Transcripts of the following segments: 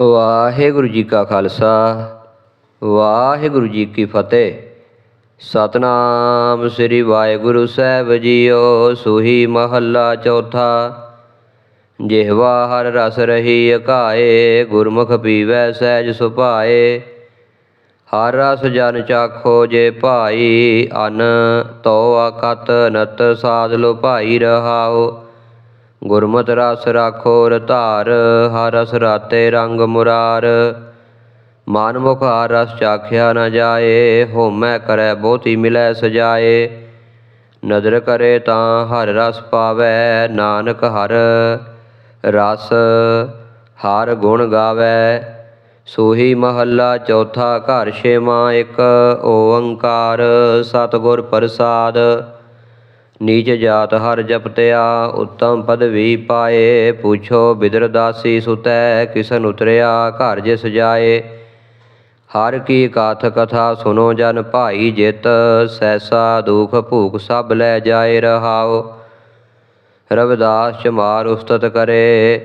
ਵਾਹਿਗੁਰੂ ਜੀ ਕਾ ਖਾਲਸਾ, ਵਾਹਿਗੁਰੂ ਜੀ ਕੀ ਫਤਿਹ। ਸਤਨਾਮ ਸ੍ਰੀ ਵਾਹਿਗੁਰੂ ਸਾਹਿਬ ਜੀਓ, ਸੁਹੀ ਮਹੱਲਾ ਚੌਥਾ। ਜਿਹਵਾ ਹਰ ਰਸ ਰਹੀ ਅਕਾਏ, ਗੁਰਮੁਖ ਪੀਵੈ ਸਹਿਜ ਸੁਭਾਏ। ਹਰ ਰਸ ਜਨ ਚਾਖੋ ਜੇ ਭਾਈ, ਅਨ ਤੋ ਅਕਤ ਨਤ ਸਾਧ ਲੋ ਭਾਈ ਰਹਾਓ ਗੁਰਮਤਿ ਰਸ ਰਾਖੋ ਰਧਾਰ ਹਰ ਰਸ ਰਾਤੇ ਰੰਗ ਮੁਰਾਰ। ਮਨ ਮੁਖ ਹਰ ਰਸ ਚਾਖਿਆ ਨ ਜਾਏ, ਹੋਮੈ ਕਰੈ ਬਹੁਤੀ ਮਿਲੈ ਸਜਾਏ। ਨਦਰ ਕਰੇ ਤਾਂ ਹਰ ਰਸ ਪਾਵੈ, ਨਾਨਕ ਹਰ ਰਸ ਹਰ ਗੁਣ ਗਾਵੈ। ਸੋਹੀ ਮਹੱਲਾ ਚੌਥਾ ਘਰ ਛੇਵਾਂ ਇੱਕ, ਓੰਕਾਰ ਸਤਿਗੁਰ ਪ੍ਰਸਾਦ। ਨੀਚ ਜਾਤ ਹਰ ਜਪਤਿਆ, ਉੱਤਮ ਪਦਵੀ ਪਾਏ। ਪੁੱਛੋ ਬਿਦਰਦਾਸੀ ਸੁਤੈ, ਕਿਸਨ ਉਤਰਿਆ ਘਰ ਜਿ ਸਜਾਏ ਹਰ ਕੀ ਕਾਥ ਕਥਾ ਸੁਨੋ ਜਨ ਭਾਈ ਜਿਤ ਸੈਸਾ ਦੁਖ ਭੂਖ ਸਭ ਲੈ ਜਾਏ ਰਹਾਓ ਰਵਿਦਾਸ ਚਮਾਰ ਉਸਤਤ ਕਰੇ।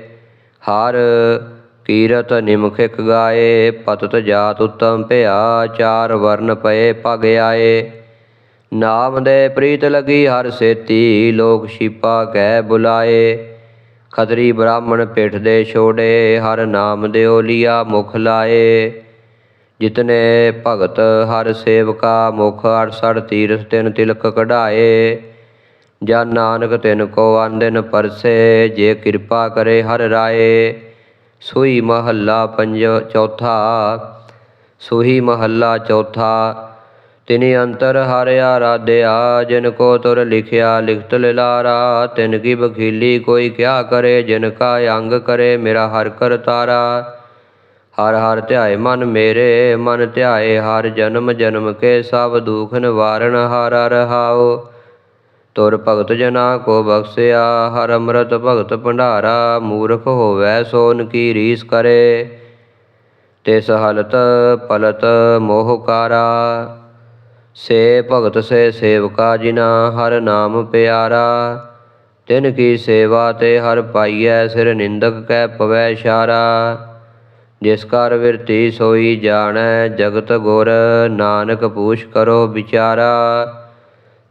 ਹਰ ਕੀਰਤ ਨਿਮਖਿਕ ਗਾਏ, ਪਤਤ ਜਾਤ ਉਤਮ ਭਿਆ ਚਾਰ ਵਰਨ ਪਏ ਪਗ ਆਏ। ਨਾਮ ਦੇ ਪ੍ਰੀਤ ਲਗੀ ਹਰ ਸੇਤੀ, ਲੋਕ ਸ਼ਿਪਾ ਕਹਿ ਬੁਲਾਏ। ਖਤਰੀ ਬ੍ਰਾਹਮਣ ਪਿੱਠ ਦੇ ਛੋੜੇ, ਹਰ ਨਾਮ ਦਿਓ ਲਿਆ ਮੁਖ ਲਾਏ। ਜਿਤਨੇ ਭਗਤ ਹਰ ਸੇਵਕਾ ਮੁਖ, ਅੜਸੜ ਤੀਰਥ ਤਿਨ ਤਿਲਕ ਕਢਾਏ। ਜਾਂ ਨਾਨਕ ਤਿਨ ਕੋ ਆਂਦਨ ਪਰਸੇ, ਜੇ ਕਿਰਪਾ ਕਰੇ ਹਰ ਰਾਏ। ਸੋਈ ਮਹੱਲਾ ਪੰਜ ਚੌਥਾ, ਸੋਈ ਮਹੱਲਾ ਚੌਥਾ ਤਿਨੀ ਅੰਤਰ ਹਰ ਆਰਾਧਿਆ, ਜਿਨ ਕੋ ਤੁਰ ਲਿਖਿਆ ਲਿਖਤ ਲਿਲਾਰਾ, ਤਿਨ ਕੀ ਬਖੀਲੀ ਕੋਈ ਕਿਆ ਕਰੇ, ਜਿਨ ਕਾ ਅੰਗ ਕਰੇ ਮੇਰਾ ਹਰ ਕਰ ਤਾਰਾ। ਹਰ ਹਰ ਧਿਆਏ ਮਨ ਮੇਰੇ, ਮਨ ਧਿਆਏ ਹਰ ਜਨਮ ਜਨਮ ਕੇ ਸਭ ਦੁਖ ਨਿਵਾਰਣ ਹਾਰਾ ਰਹਾਓ ਤੁਰ ਭਗਤ ਜਨਾ ਕੋ ਬਖਸਿਆ, ਹਰ ਅੰਮ੍ਰਿਤ ਭਗਤ ਭੰਡਾਰਾ, ਮੂਰਖ ਹੋਵੈ ਸੋਨ ਕੀ ਰੀਸ ਕਰੇ। ਤਿਸ ਹਲਤ ਪਲਤ ਮੋਹਕਾਰਾ ਸੇ ਭਗਤ ਸੇ ਸੇਵਕਾ ਜਿਨਾ ਹਰ ਨਾਮ ਪਿਆਰਾ। ਤਿਨ ਕੀ ਸੇਵਾ ਤੇ ਹਰ ਪਾਈਐ ਸਿਰ ਨਿੰਦਕ ਕੈ ਪਵੈ ਇਸ਼ਾਰਾ ਜਿਸ ਕਰ ਵਿਰਤੀ ਸੋਈ ਜਾਣੈ ਜਗਤ ਗੁਰ, ਨਾਨਕ ਪੂਛ ਕਰੋ ਵਿਚਾਰਾ।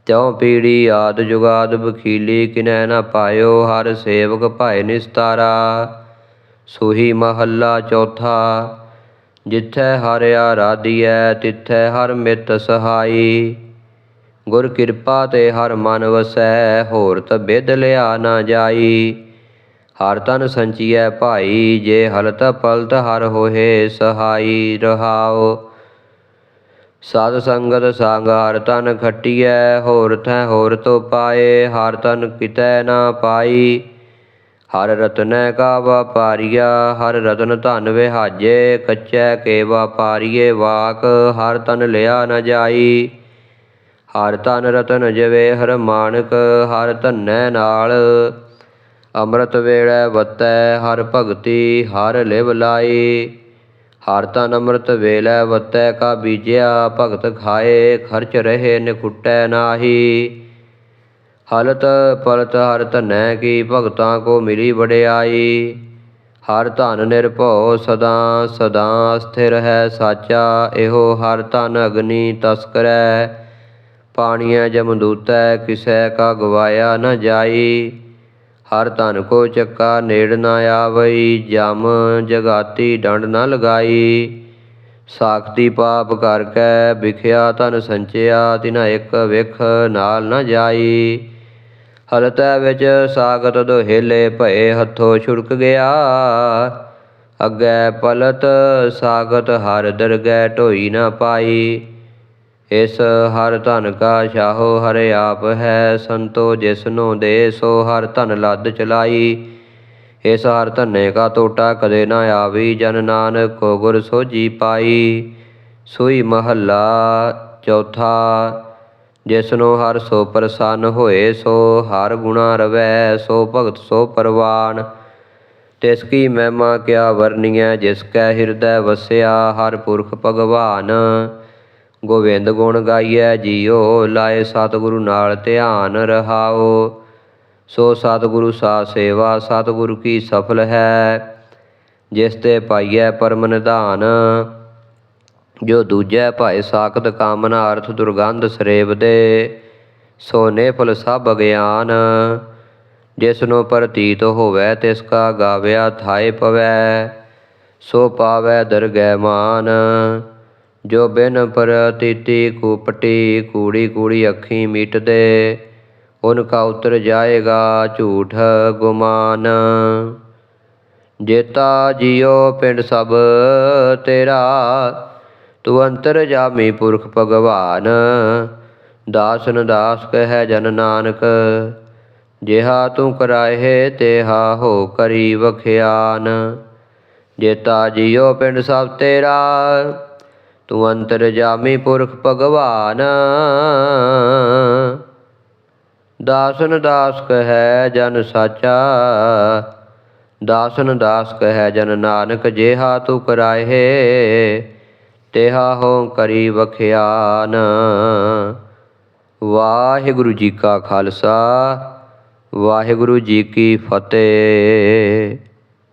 ਤਿਉ ਪੀੜੀ ਆਦ ਜੁਗਾਦ ਬਖੀਲੀ ਕਿਨੈ ਨਾ ਪਾਇਓ ਹਰ ਸੇਵਕ ਭਾਏ ਨਿਸਤਾਰਾ। ਸੋਹੀ ਮਹੱਲਾ ਚੌਥਾ ਜਿੱਥੈ ਹਰਿ ਆਰਾਧੀਐ, ਤਿੱਥੈ ਹਰ ਮਿਤ ਸਹਾਈ। ਗੁਰ ਕਿਰਪਾ ਤੇ ਹਰ ਮਨ ਵਸੈ, ਹੋਰ ਤਬਿਦ ਲਿਆ ਨਾ ਜਾਈ। ਹਰ ਤਨ ਸੰਚੀਐ ਭਾਈ, ਜੇ ਹਲਤ ਪਲਤ ਹਰ ਹੋਏ ਸਹਾਈ ਰਹਾਓ ਸਤ ਸੰਗਤ ਸੰਗ ਹਰ ਤਨ ਖਟੀਐ, ਹੋਰ ਥੈ ਹੋਰ ਤੋ ਪਾਏ। ਹਰ ਤਨ ਕਿਤੈ ਨਾ ਪਾਈ। ਹਰ ਰਤਨੈ ਕਾ ਵਪਾਰੀਆ, ਹਰ ਰਤਨ ਧਨ ਵਿਹਾਜੇ, ਕੱਚੈ ਕੇ ਵਪਾਰੀਏ ਵਾਕ, ਹਰ ਤਨ ਲਿਆ ਨ ਜਾਈ। ਹਰ ਤਨ ਰਤਨ ਜਵੇ ਹਰ ਮਾਨਕ, ਹਰ ਧਨੈ ਨਾਲ। ਅੰਮ੍ਰਿਤ ਵੇਲੇ ਵਤੈ ਹਰ ਭਗਤੀ, ਹਰ ਲਿਵ ਲਾਈ। ਹਰ ਤਨ ਅੰਮ੍ਰਿਤ ਵੇਲੇ ਵਤੈ ਕਾ ਬੀਜਿਆ, ਭਗਤ ਖਾਏ, ਖਰਚ ਰਹੇ ਨਿਕੁਟੈ ਨਾਹੀ। ਹਲਤ ਪਲਤ ਹਰ ਧਨੈ ਕੀ ਭਗਤਾਂ ਕੋ ਮਿਲੀ ਵਡਿਆਈ। ਹਰ ਧਨ ਨਿਰਭਉ ਸਦਾ ਸਦਾ ਸਥਿਰ ਹੈ ਸਾਚਾ, ਇਹੋ ਹਰ ਧਨ ਅਗਨੀ ਤਸਕਰੈ ਪਾਣੀਐ ਜਮਦੂਤੈ ਕਿਸੈ ਕਾ ਗਵਾਇਆ ਨ ਜਾਈ। ਹਰ ਧਨ ਕੋ ਚੱਕਾ ਨੇੜ ਨ ਆਵਈ, ਜਮ ਜਗਾਤੀ ਡੰਡ ਨ ਲਗਾਈ। ਸਾਖਤੀ ਪਾਪ ਕਰ ਕੈ, ਵਿਖਿਆ ਧਨ ਸੰਚਿਆ, ਤਿਨਾ ਇੱਕ ਵਿਖ ਨਾਲ ਨ ਜਾਈ। ਹਲਤੈ ਵਿੱਚ ਸਾਗਤ ਦੋਹੇਲੇ ਭਏ ਹੱਥੋਂ ਛੁੜਕ ਗਿਆ। ਅੱਗੇ ਪਲਤ ਸਾਗਤ ਹਰ ਦਰਗਹਿ ਢੋਈ ਨ ਪਾਈ। ਇਸ ਹਰ ਧਨ ਕਾ ਸ਼ਾਹੋ ਹਰਿ ਆਪ ਹੈ, ਸੰਤੋ ਜਿਸਨੂੰ ਦੇ ਸੋ ਹਰ ਧਨ ਲੱਦ ਚਲਾਈ। ਇਸ ਹਰ ਧੰਨੇ ਕਾ ਟੋਟਾ ਕਦੇ ਨਾ ਆਵੀ, ਜਨ ਨਾਨਕ ਕੋ ਗੁਰ ਸੋਜੀ ਪਾਈ। ਸੋਈ ਮਹੱਲਾ ਚੌਥਾ ਜਿਸਨੂੰ ਹਰ ਸੋ ਪ੍ਰਸੰਨ ਹੋਏ, ਸੋ ਹਰ ਗੁਣਾ ਰਵੈ, ਸੋ ਭਗਤ ਸੋ ਪਰਵਾਨ। ਤਿਸ ਕੀ ਮਹਿਮਾ ਕਿਆ ਵਰਨੀਐ ਜਿਸ ਕੈ ਹਿਰਦੈ ਵਸਿਆ ਹਰ ਪੁਰਖ ਭਗਵਾਨ। ਗੋਵਿੰਦ ਗੁਣ ਗਾਈਐ ਜੀਓ ਲਾਏ ਸਤਿਗੁਰੂ ਨਾਲ ਧਿਆਨ ਰਹਾਓ ਸੋ ਸਤਿਗੁਰੂ ਸਾ ਸੇਵਾ, ਸਤਿਗੁਰੂ ਕੀ ਸਫਲ ਹੈ, ਜਿਸ ਤੇ ਪਾਈਐ ਪਰਮ ਨਿਧਾਨ। ਜੋ ਦੂਜੈ ਭਾਏ ਸਾਖਤ ਕਾਮਨਾ ਅਰਥ ਦੁਰਗੰਧ ਸਰੇਬ ਦੇ ਸੋਨੇ ਨਿਫਲ ਸਭ ਅਗਿਆਨ। ਜਿਸ ਨੂੰ ਪ੍ਰਤੀਤ ਹੋਵੈ, ਤਿਸ ਕਾ ਗਾਵਿਆ ਥਾਏ ਪਵੈ, ਸੋ ਪਾਵੈ ਦਰਗਹਿ ਮਾਨ। ਜੋ ਬਿਨ ਪ੍ਰਤੀਤੀ ਕੂਪਟੀ ਕੂੜੀ ਕੂੜੀ ਅੱਖੀ ਮੀਟਦੇ ਉਨ ਕਾ ਉਤਰ ਜਾਏਗਾ ਝੂਠ ਗੁਮਾਨ। ਜੇਤਾ ਜਿਉ ਪਿੰਡ ਸਭ ਤੇਰਾ ਤੂੰ ਅੰਤਰ ਜਾਮੀ ਪੁਰਖ ਭਗਵਾਨ। ਦਾਸਨ ਦਾਸ ਕਹੈ ਜਨ ਨਾਨਕ, ਜਿਹਾ ਤੂੰ ਕਰਾਏ ਤੇਹਾ ਹੋ ਕਰੀ ਵਖਿਆਨ। ਜੇਤਾ ਜਿਉ ਪਿੰਡ ਸਭ ਤੇਰਾ, ਤੂੰ ਅੰਤਰ ਜਾਮੀ ਪੁਰਖ ਭਗਵਾਨ। ਦਾਸਨ ਦਾਸ ਕਹੈ ਜਨ ਸਾਚਾ, ਦਾਸਨ ਦਾਸ ਕਹੈ ਜਨ ਨਾਨਕ, ਜਿਹਾ ਤੂੰ ਕਰਾਏ ਤਿਹਾ ਹੋ ਕਰੀ ਵਖਿਆਨ। ਵਾਹਿਗੁਰੂ ਜੀ ਕਾ ਖਾਲਸਾ ਵਾਹਿਗੁਰੂ ਜੀ ਕੀ ਫਤਿਹ।